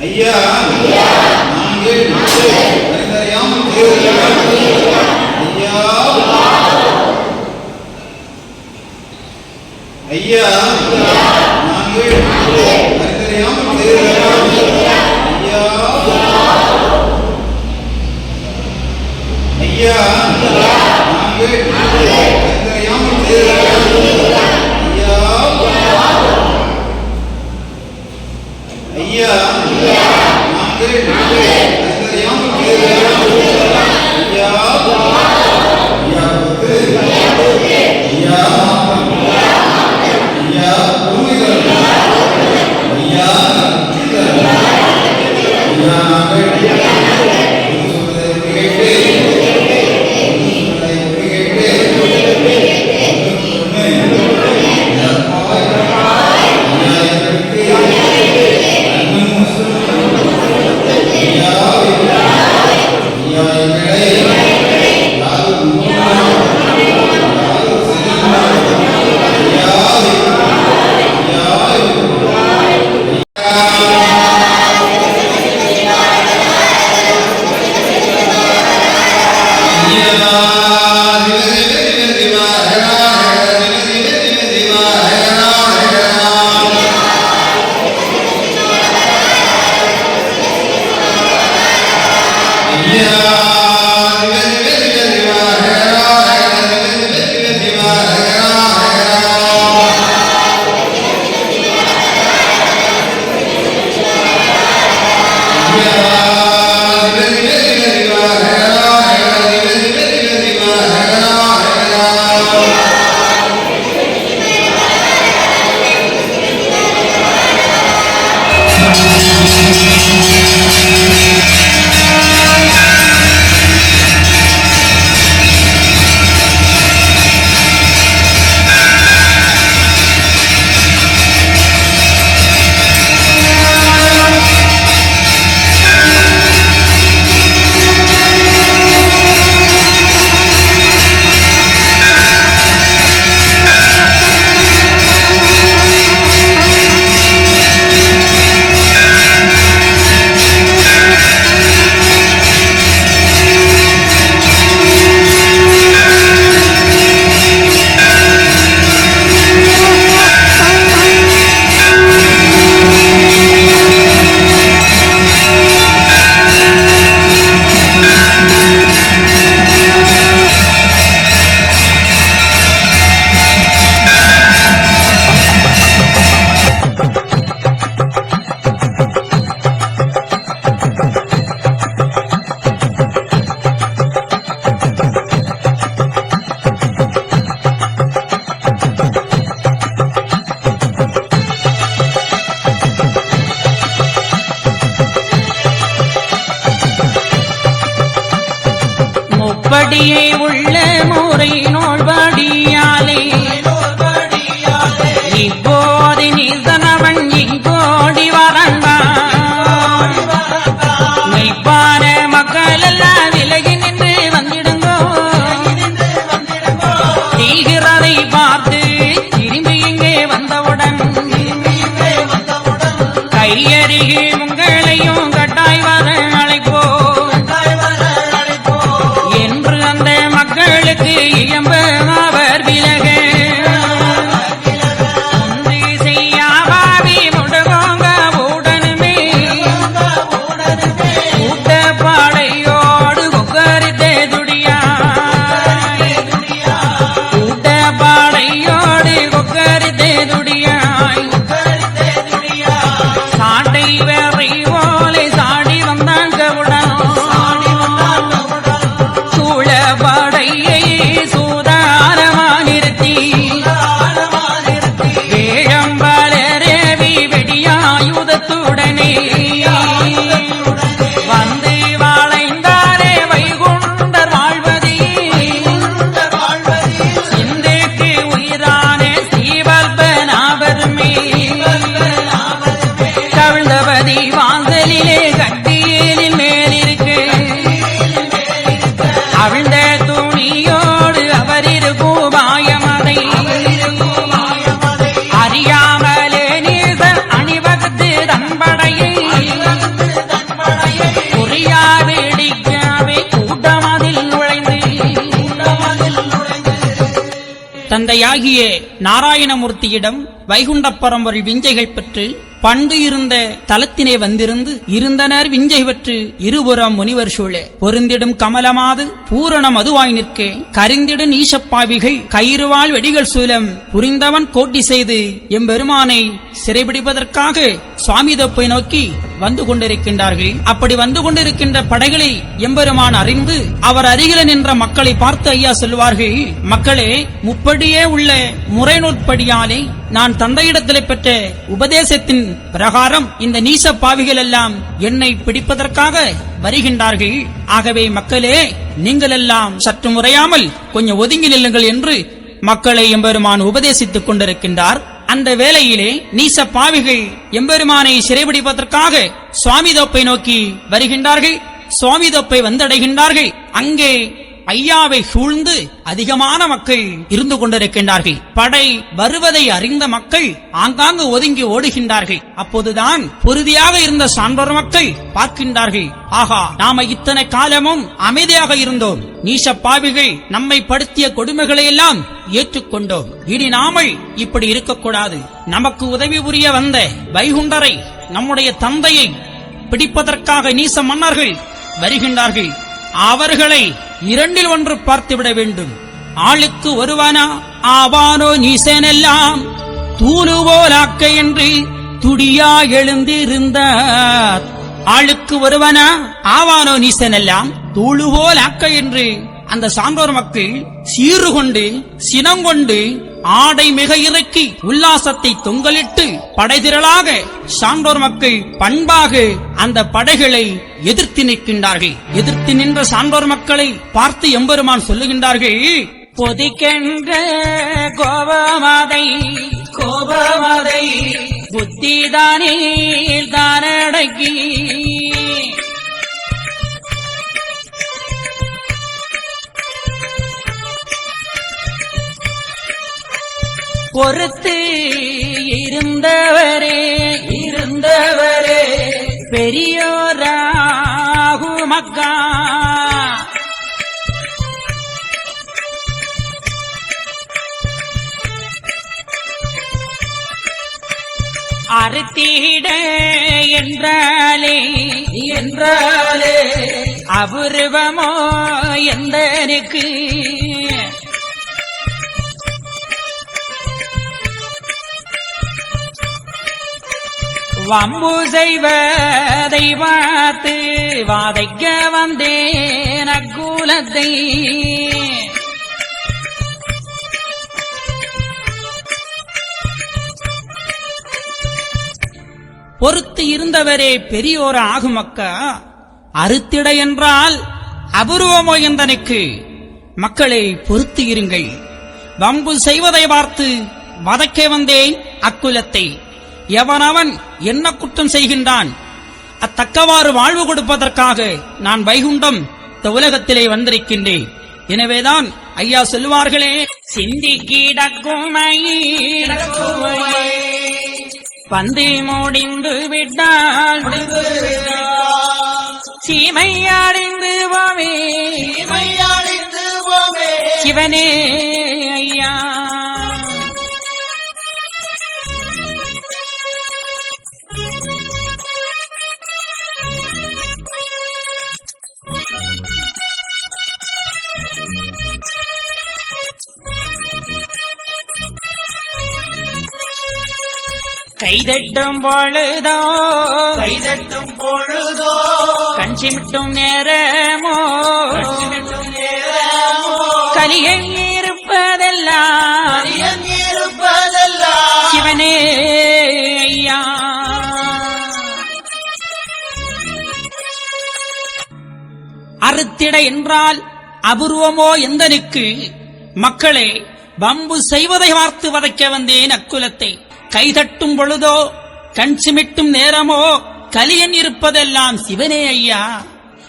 ஐயா நாங்கள் அறிந்தறியாமல் ஐயா நாங்கள் அறிந்தறியாமல் ஐயா நாங்கள் அறிந்தறியாமல் வித்யா நாங்கள் ஐந்தயம் வித்யா யாவது யா யா தந்தையாகிய நாராயணமூர்த்தியிடம் வைகுண்ட பரம்பரை விஞ்சைகள் பெற்று பண்டு இருந்த தலத்தினை வந்திருந்து இருந்தனர் விஞ்சை பெற்று இருபுறம் முனிவர் சூழே. பொருந்திடும் கமலமாது பூரண மதுவாய் நிற்கே. கரிந்திடும் நீசப்பாவிகள் கயிறுவாள் வெடிகள் சூலம் புரிந்தவன் கோட்டி செய்து எம்பெருமானை சிறைபிடிப்பதற்காக சுவாமி தப்பை நோக்கி வந்து கொண்டிருக்கின்றார்கள். அப்படி வந்து கொண்டிருக்கின்ற படைகளை எம்பெருமான் அறிந்து அவர் அருகில நின்ற மக்களை பார்த்து ஐயா சொல்வார்கள் மக்களே முப்படியே உள்ள முறைநூற்படியாலே நான் தந்தையிடத்தில் பெற்ற உபதேசத்தின் பிரகாரம் இந்த நீச பாவிகள் எல்லாம் என்னை பிடிப்பதற்காக வருகின்றார்கள். ஆகவே மக்களே நீங்கள் எல்லாம் சற்று முறையாமல் கொஞ்சம் ஒதுங்கி நில்லுங்கள் என்று மக்களை எம்பெருமான் உபதேசித்துக் கொண்டிருக்கின்றார். அந்த வேளையிலே நீச பாவிகள் எம்பெருமானை சிறைபிடிப்பதற்காக சுவாமி தோப்பை நோக்கி வருகின்றார்கள். சுவாமி தோப்பை வந்தடைகின்றார்கள். அங்கே ஐயாவை சூழ்ந்து அதிகமான மக்கள் இருந்து கொண்டிருக்கின்றார்கள். படை வருவதை அறிந்த மக்கள் ஆங்காங்கு ஒதுங்கி ஓடுகின்றார்கள். அப்போதுதான் பொறுதியாக இருந்த சான்றோர் மக்கள் பார்க்கின்றார்கள். ஆகா நாம இத்தனை காலமும் அமைதியாக இருந்தோம். நீச பாவிகள் நம்மை படுத்திய கொடுமைகளை எல்லாம் ஏற்றுக்கொண்டோம். இனி நாமல் இப்படி இருக்கக்கூடாது. நமக்கு உதவி புரிய வந்த வைகுண்டரை நம்முடைய தந்தையை பிடிப்பதற்காக நீச மன்னர்கள் வருகின்றார்கள். அவர்களை இரண்டில் ஒன்று பார்த்துவிட வேண்டும். ஆளுக்கு ஒருவனா? ஆவானோ நீசனெல்லாம்? தூணுவோலாக்க என்று துடியா எழுந்திருந்தார். ஆளுக்கு ஒருவனா? ஆவானோ நீசனெல்லாம்? தூளுவோலாக்க என்று அந்த சான்றோர் மக்கள் சீறு கொண்டு சினங்கொண்டு ஆடை மிக இறக்கி உல்லாசத்தை தொங்கலிட்டு படைதிரளாக சான்றோர் மக்கள் பண்பாக அந்த படைகளை எதிர்த்து நிற்கின்றார்கள். எதிர்த்து நின்ற சான்றோர் மக்களை பார்த்து எம்பெருமான் சொல்லுகின்றார்கள் பொதிக்கென்ற கோபமதை கோபமதை புத்திதானே தானடக்கி பொறுத்து இருந்தவரே இருந்தவரே பெரியோராகு மக்கா. அறுத்திட என்றாலே என்றாலே அபூர்வமோ எந்தனுக்கு வம்பு செய்வதை பார்த்து வாதைக்க வந்தேன் அக்கூலத்தை. பொறுத்து இருந்தவரே பெரியோர ஆகுமக்கா அறுத்திட என்றால் அபூர்வமோ எந்தனுக்கு மக்களை பொறுத்து இருங்கள். வம்பு செய்வதை பார்த்து வதக்க வந்தேன் அக்குலத்தை. எவனவன் என்ன குற்றம் செய்கின்றான்? அத்தக்கவாறு வாழ்வு கொடுப்பதற்காக நான் வைகுண்டம் இந்த உலகத்திலே வந்திருக்கின்றேன். எனவேதான் ஐயா சொல்லுவார்களே சிந்தி பந்து முடிந்து விட்டால் சீமை அடைந்து போவே. சிவனே ஐயா. கைதட்டும் பொழுதோ? கைதட்டும் பொழுதோ? கண் சிமிட்டும் நேரமோ? கலியை இருப்பதெல்லாம் சிவனே ஐயா. அறுத்திட என்றால் அபூர்வமோ எந்தனுக்கு? மக்களே வம்பு செய்வதை பார்த்து வதைக்க வந்தேன் அக்குலத்தை. கைதட்டும் பொழுதோ கண் சிமிட்டும் நேரமோ கலியன் இருப்பதெல்லாம் சிவனே ஐயா.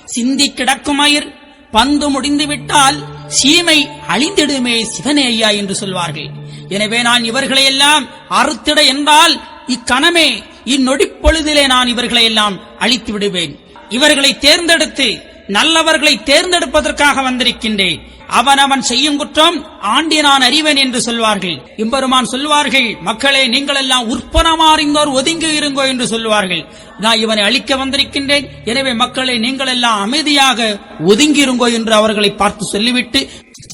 சிந்தி கிடக்குமயிர் பந்து முடிந்துவிட்டால் சீமை அழிந்திடுமே சிவனே ஐயா என்று சொல்வார்கள். எனவே நான் இவர்களை எல்லாம் அறுத்திட என்றால் இக்கணமே இந்நொடிப்பொழுதிலே நான் இவர்களை எல்லாம் அழித்து விடுவேன். இவர்களை தேர்ந்தெடுத்து நல்லவர்களை தேர்ந்தெடுப்பதற்காக வந்திருக்கின்றேன். அவன் அவன் செய்யும் குற்றம் ஆண்டி நான் அறிவேன் என்று சொல்வார்கள். இம்பெருமான் சொல்வார்கள் மக்களே நீங்கள் எல்லாம் உற்பனமாறிந்தோர் ஒதுங்கி இருங்கோ என்று சொல்வார்கள். நான் இவனை அழிக்க வந்திருக்கின்றேன். எனவே மக்களே நீங்கள் எல்லாம் அமைதியாக ஒதுங்கிருங்கோ என்று அவர்களை பார்த்து சொல்லிவிட்டு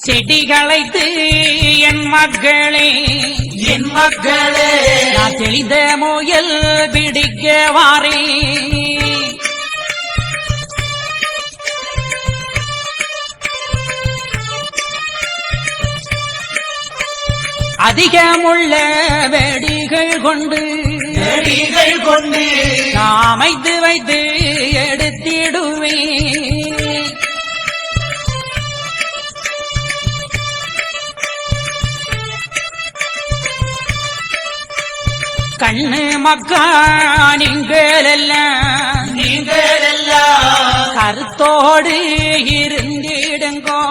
செடிகளைத்து என் மக்களே என் மக்களே நான் தெளிந்த முயல் பிடிக்க வாரே அதிகமுள்ள வெடிகள் கொண்டு செடிகள் கொண்டு நான் அமைத்து வைத்து எடுத்திடுவேன். கண்ணு மக்கா நீங்கள் எல்லாம் நீங்கள் எல்லாம் கருத்தோடு இருந்திடுங்கோ.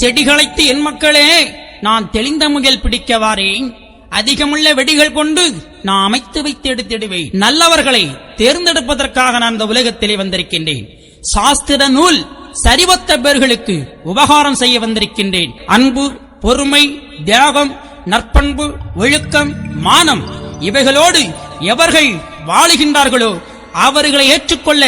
செடிகளைத்து என் மக்களே நான் தெளிந்த முயல் பிடிக்க வாரேன். அதிகமுள்ள வெடிகள் கொண்டு நான் அமைத்து வைத்து எடுத்திடுவேன். நல்லவர்களை தேர்ந்தெடுப்பதற்காக நான் இந்த உலகத்திலே வந்திருக்கின்றேன். சாஸ்திர நூல் சரிவத்த பேர்களுக்கு உபகாரம் செய்ய வந்திருக்கின்றேன். அன்பு பொறுமை தியாகம் நற்பண்பு ஒழுக்கம் மானம் இவைகளோடு எவர்கள் வாழுகின்றார்களோ அவர்களை ஏற்றுக்கொள்ள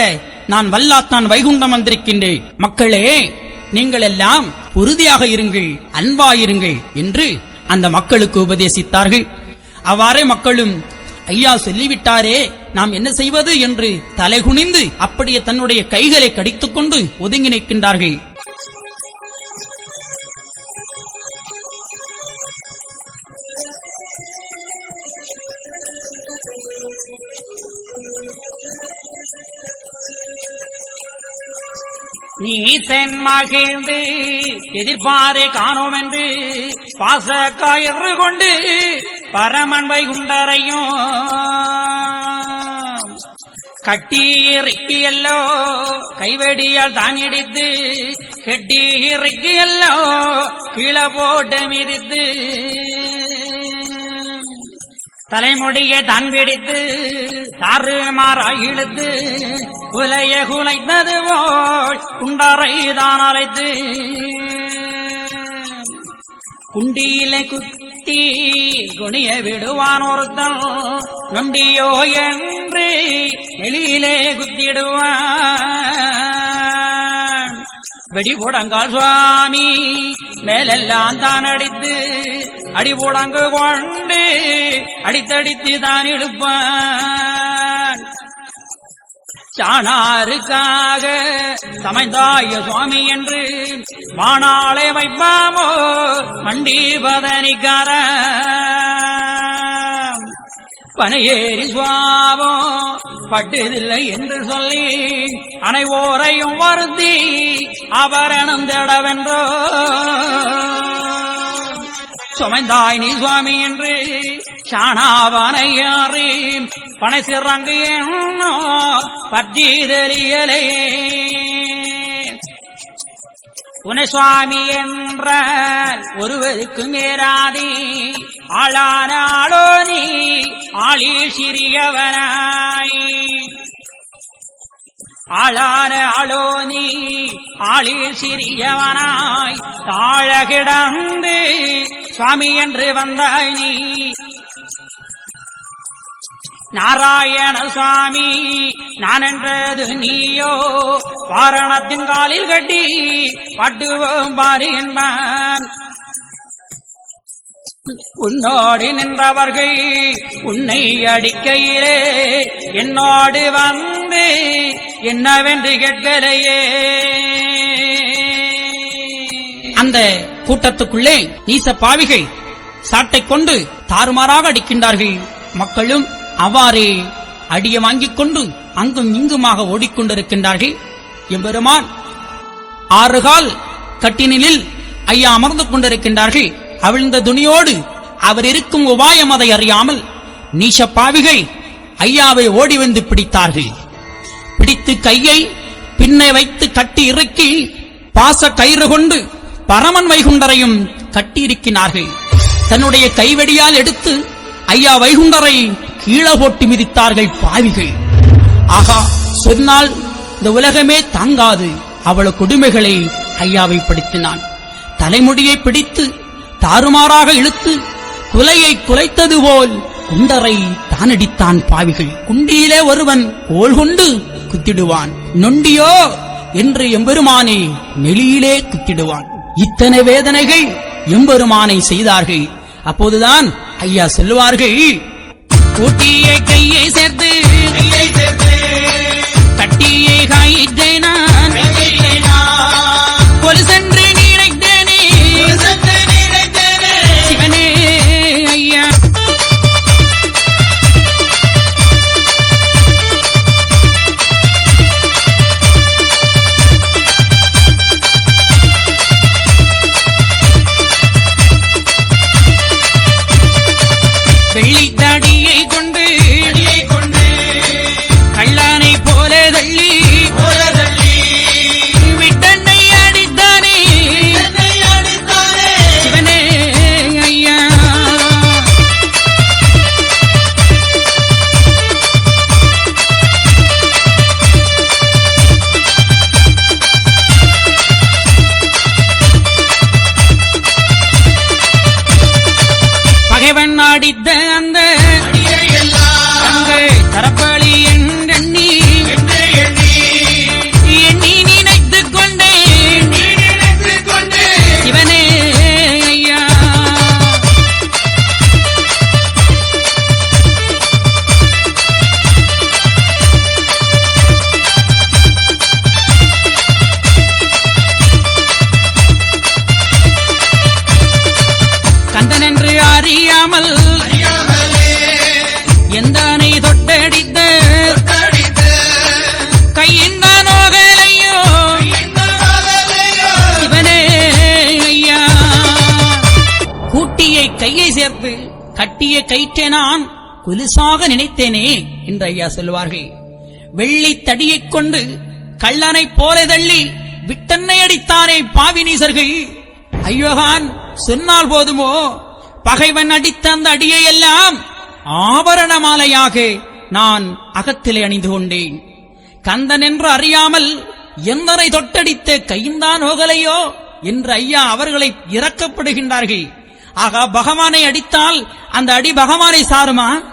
நான் வல்லாத்தான் வைகுண்டம் வந்திருக்கின்றேன். மக்களே நீங்கள் எல்லாம் உறுதியாக இருங்கள் அன்பாயிருங்கள் என்று அந்த மக்களுக்கு உபதேசித்தார்கள். அவ்வாறே மக்களும் ஐயா சொல்லிவிட்டாரே நாம் என்ன செய்வது? என்று தலைகுனிந்து அப்படியே தன்னுடைய கைகளை கடித்துக்கொண்டு ஒதுங்கி நிற்கின்றார்கள். நீ தென் மகிழ்ந்து எதிர்பாரை காணோம் என்று பாச காயறு கொண்டு பரமன் வைகுண்டரையும் கட்டி இறுக்கியல்லோ கைவெடியால் தான் இடித்து கெட்டி இறுக்கியல்லோ கீழே போட்டு மிதித்து தலைமுடியை தான் பிடித்து தாறுமாறாய் இழுத்து உலைய குலைத்தது போல் குண்டாரை தான் அழைத்து. குண்டியிலே குத்தி குனிய விடுவான் ஒருத்தன் நொண்டியோ என்று வெளியிலே குத்திடுவான். வெடி போடங்கால் சுவாமி மேலெல்லாம் தான் அடித்து அடி போடங்கு கொண்டு அடித்தடித்து தான் இழுப்பான். சாணாருக்காக சமைந்தாய சுவாமி என்று வாணாளை வைப்பாமோ மண்டீபதனிக்கார பனையேறி சுவாவோ பட்டதில்லை என்று சொல்லி அனைவோரையும் வருத்தி ஆபரணம் தேடவென்றோ. சுமைந்தாய் நீ சுவாமி என்று சாணாவனையாறி பனை சிறங்கு என்னோ பற்றி தெரியலையே குணசுவாமி சுவாமி என்றால் ஒருவருக்கு மேராதி ஆளான ஆளோ நீ ஆளில் சிறியவனாய். ஆளான ஆளோ நீ ஆளில் சிறியவனாய். தாழ கிடந்து சுவாமி என்று வந்தாய் நீ. நாராயண சுவாமி நான் என்றது நீயோ? வாரணத்தின் காலில் கட்டி பட்டுவோம் பாரு என்பான். உன்னோடு நின்றவர்கள் உன்னை அடிக்கையிலே என்னோடு வந்து என்னவென்று கேட்கலையே. அந்த கூட்டத்துக்குள்ளே நீச பாவிகள் சாட்டை கொண்டு தாறுமாறாக அடிக்கின்றார்கள் மக்களும். அவ்வாறே அடிய வாங்கிக் கொண்டு அங்கும் இங்குமாக ஓடிக்கொண்டிருக்கின்றார்கள். எம்பெருமான் ஆறுகால் கட்டினிலில் ஐயா அமர்ந்து கொண்டிருக்கின்றார்கள். அவிழ்ந்த துணியோடு அவர் இருக்கும் உபாயம் அதை அறியாமல் நீச பாவிகள் ஐயாவை ஓடி வந்து பிடித்தார்கள். பிடித்து கையை பின்னை வைத்து கட்டி இறுக்கி பாச கயிறு கொண்டு பரமன் வைகுண்டரையும் கட்டியிருக்கினார்கள் தன்னுடைய கைவெடியால் எடுத்து ஐயா வைகுண்டரை கீழே போட்டு மிதித்தார்கள் பாவிகள். ஆகா சொன்னால் இந்த உலகமே தாங்காது. அவள கொடுமைகளை ஐயாவை படுத்தினான். தலைமுடியை பிடித்து தாறுமாறாக இழுத்து குலையை குலைத்தது போல் குண்டரை தானடித்தான் பாவிகள். குண்டியிலே ஒருவன் கோல் கொண்டு குத்திடுவான். நொண்டியோ என்று எம்பெருமானை நெளியிலே குத்திடுவான். இத்தனை வேதனைகள் எம்பெருமானை செய்தார்கள். அப்போதுதான் ஐயா செல்வார்கள் கூட்டியை கையை சேர்த்து கட்டியை காயிற்றேன் பகைவன் அடித்த கையை கட்டிய கயிற்றை நான் குலுசாக நினைத்தேனே என்று ஐயா சொல்லுவார்கள். வெள்ளி தடியைக் கொண்டு கள்ளனை போல தள்ளி விட்டன்னை அடித்தானே பாவினீசர்கள் ஐயோகான் சொன்னால் போதுமோ? பகைவன் அடித்த அந்த அடியை எல்லாம் ஆபரண மாலையாக நான் அகத்திலே அணிந்து கொண்டேன். கந்தன் என்று அறியாமல் எந்தனை தொட்டடித்த கைந்தான் ஓகலையோ என்று ஐயா அவர்களை இறக்கப்படுகின்றார்கள் ஆகா பகவானை அடித்தால் அந்த அடி பகவானை சாருமா?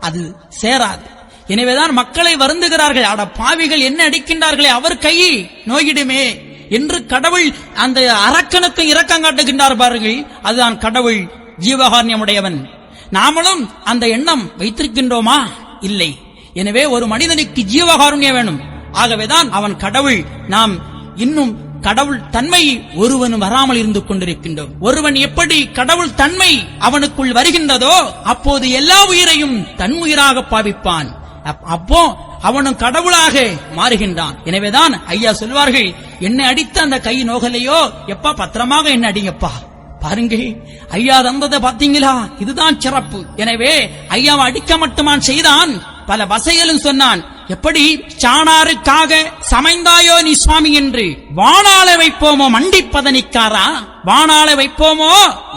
அது சேராது. எனவேதான் மக்களை வருந்துகிறார்கள். அட பாவிகள் என்ன அடிக்கின்றார்களே அவர் கை நோயிடுமே என்று கடவுள் அந்த அரக்கனுக்கு இரக்கம் காட்டுகின்றார் பாருங்கள். அதுதான் கடவுள் ஜீவகாரண்யமுடையவன். நாமளும் அந்த எண்ணம் வைத்திருக்கின்றோமா? இல்லை. எனவே ஒரு மனிதனுக்கு ஜீவகாருண்யம் வேணும். ஆகவேதான் அவன் கடவுள். நாம் இன்னும் கடவுள் தன்மை ஒருவன் வராமல் இருந்து கொண்டிருக்கின்றோம். ஒருவன் எப்படி கடவுள் தன்மை அவனுக்குள் வருகின்றதோ அப்போது எல்லா உயிரையும் தன் உயிராக பாவிப்பான். அப்போ அவனும் கடவுளாக மாறுகின்றான். எனவேதான் ஐயா சொல்வார்கள் என்னை அடித்த அந்த கை நோகலையோ? எப்பா பத்திரமாக என்ன அடிங்கப்பா. பாருங்க ஐயா தந்ததை பாத்தீங்களா இதுதான் சிறப்பு. எனவே ஐயாவை அடிக்க மட்டுமான் செய்தான். பல வசைகளும் சொன்னான் எப்படி சாணாருக்காக சமைந்தாயோ நீ சுவாமி என்று வாணாள வைப்போமோ மண்டிப்பதனிக்காரா? வாணாள வைப்போமோ?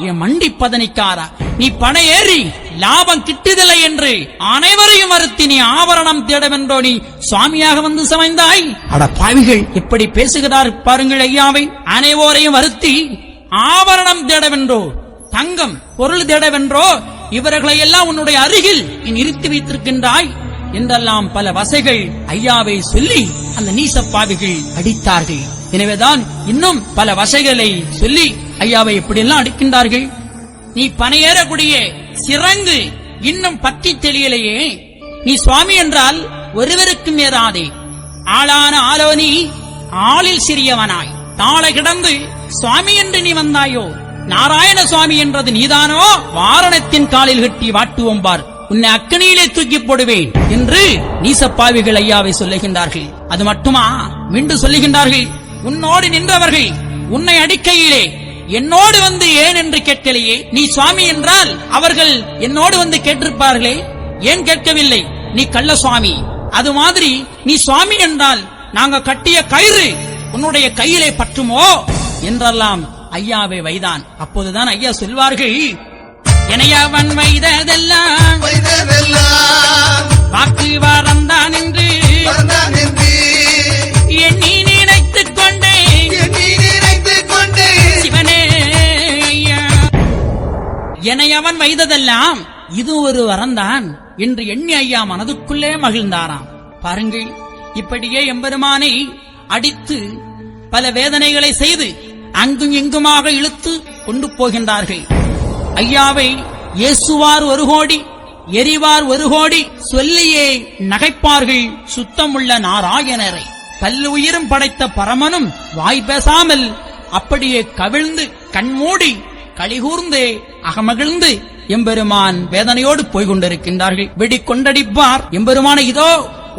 என் மண்டிப்பதனிக்காரா? நீ பண ஏறி லாபம் கிட்டுதில்லை என்று அனைவரையும் வருத்தி நீ ஆபரணம் தேடவென்றோ நீ சுவாமியாக வந்து சமைந்தாய். அட பாவிகள். எப்படி பேசுகிறார் பாருங்கள் ஐயாவை. அனைவோரையும் வருத்தி ஆபரணம் தேடவென்றோ தங்கம் பொருள் தேடவென்றோ இவர்களை எல்லாம் உன்னுடைய அருகில் நீ நிறுத்தி வைத்திருக்கின்றாய். என்றெல்லாம் பல வசைகள் ஐயாவை சொல்லி அந்த நீசப்பாவிகள் அடித்தார்கள். எனவேதான் இன்னும் பல வசைகளை சொல்லி ஐயாவை எப்படியெல்லாம் அடிக்கின்றார்கள்? நீ பனையேறக்கூடிய சிறங்கு இன்னும் பற்றி தெளியலையே நீ சுவாமி என்றால் ஒருவருக்கும் ஏறாதே ஆளான ஆலோனி ஆளில் சிறியவனாய். தாளை கிடந்து சுவாமி என்று நீ வந்தாயோ? நாராயண சுவாமி என்றது நீதானோ? வாரணத்தின் காலில் கட்டி வாட்டுவோம் பார். உன்னை அக்கனியிலே தூக்கி போடுவேன் என்று நீசப்பாவிகள் ஐயாவை சொல்லுகின்றார்கள். அது மட்டுமா? மீண்டும் சொல்லுகின்றார்கள் உன்னோடு நின்றவர்கள் உன்னை அடிக்கையிலே என்னோடு வந்து ஏன் என்று கேட்கலையே? நீ சுவாமி என்றால் அவர்கள் என்னோடு வந்து கேட்டிருப்பார்களே? ஏன் கேட்கவில்லை? நீ கள்ள சுவாமி அது மாதிரி நீ சுவாமி என்றால் நாங்க கட்டிய கயிறு உன்னுடைய கையிலே பற்றுமோ? என்றெல்லாம் ஐயாவை வைதான். அப்போதுதான் ஐயா சொல்வார்கள் இணையவன் வைததெல்லாம். வாக்கு வரந்தான் என்று எண்ணி நினைத்துக் கொண்டேன். சிவனே அவன் வைத்ததெல்லாம் இது ஒரு வரந்தான் என்று எண்ணி ஐயா மனதுக்குள்ளே மகிழ்ந்தாராம். பாருங்கள் இப்படியே எம்பெருமானை அடித்து பல வேதனைகளை செய்து அங்கும் இங்குமாக இழுத்து கொண்டு போகின்றார்கள். ஐயாவை ஏசுவார் ஒரு கோடி எரிவார் ஒரு கோடி சொல்லியே நகைப்பார்கள் சுத்தமுள்ள நாராயணரை. பல்லுயிரும் படைத்த பரமனும் வாய் பேசாமல் அப்படியே கவிழ்ந்து கண்மூடி களிகூர்ந்தே அகமகிழ்ந்து எம்பெருமான் வேதனையோடு போய் கொண்டிருக்கின்றார்கள். வெடி கொண்டடிப்பார். எம்பெருமானை இதோ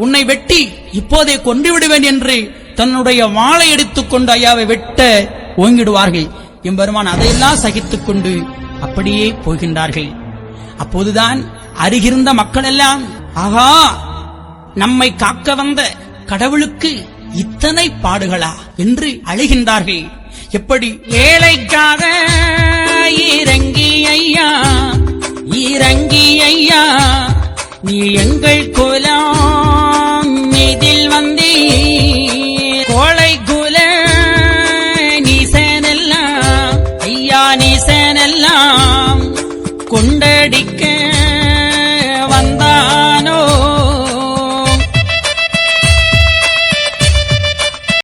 உன்னை வெட்டி இப்போதே கொண்டு விடுவேன் என்று தன்னுடைய வாளை எடுத்துக்கொண்டு ஐயாவை வெட்ட ஓங்கிடுவார்கள். எம்பெருமான் அதையெல்லாம் சகித்துக் கொண்டு அப்படியே போகின்றார்கள். அப்போதுதான் அருகிருந்த மக்கள் எல்லாம் ஆகா நம்மை காக்க வந்த கடவுளுக்கு இத்தனை பாடுகளா? என்று அழுகின்றார்கள். எப்படி? ஏழைக்காக இறங்கி ஐயா இறங்கி ஐயா நீ எங்கள் குலம் இதில் வந்தீ